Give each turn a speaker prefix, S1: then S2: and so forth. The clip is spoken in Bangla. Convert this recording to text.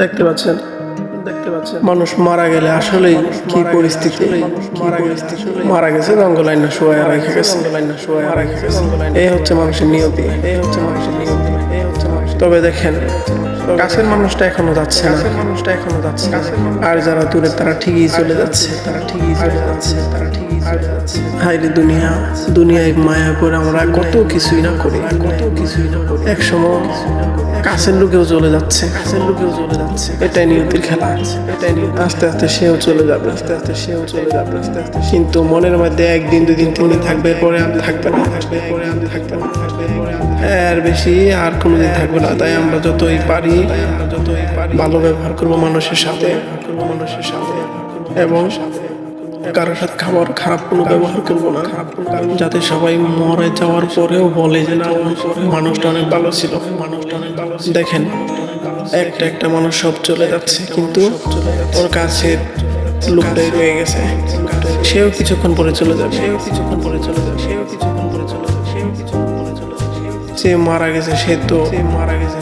S1: দেখতে পাচ্ছেন দেখতে পাচ্ছেন। মানুষ মারা গেলে আসলে কি পরিস্থিতি? মারা গেছে মারা গেছে শোয়া রেখে গেছে শোয়া রেখে গেছে। এই হচ্ছে মানুষের নিয়তি। এই হচ্ছে মানুষের তবে দেখেন কাছের মানুষটা এখনও যাচ্ছে না। মানুষটা এখনও যাচ্ছে আর যারা দূরে তারা ঠিকই চলে যাচ্ছে। তারা ঠিকই চলে যাচ্ছে। তারা ঠিকই চলে যাচ্ছে। হাইরে দুনিয়া দুনিয়ায় মায়া করে আমরা কত কিছুই না করি। কত কিছুই না করি। এক সময় কাছের লোকেও চলে যাচ্ছে। কাছের লোকেও চলে যাচ্ছে। এটাই নিয়তির খেলা। এটাই নিয়তি। আস্তে আস্তে সেও চলে যাবে। আস্তে আস্তে সেও চলে যাবে। আস্তে আস্তে কিন্তু মনের মধ্যে একদিন দুই দিন তিন থাকবে পরে আর থাকবে না। থাকবে পরে আর থাকবে না। থাকবে পরে আর বেশি আর কোনোদিন থাকবে না। তাই আমরা যতই পারি যতই ভালো ব্যবহার করব মানুষের সাথে মানুষের সাথে এবং কারোর সাথে খাবার খারাপ কোনো ব্যবহার করব না। যাতে সবাই মরে যাওয়ার পরেও বলে যে না, মানুষটা অনেক ভালো ছিল। মানুষটা অনেক ভালো। দেখেন, একটা একটা মানুষ সব চলে যাচ্ছে, কিন্তু ওর কাছে লোকটাই রয়ে গেছে। সেও কিছুক্ষণ পরে চলে যাবে। সেও কিছুক্ষণ পরে চলে যাবে। সেও কিছুক্ষণ পরে চলে যাবে। সেও কিছুক্ষণ যে মারা গেছে সে তো মারা গেছে।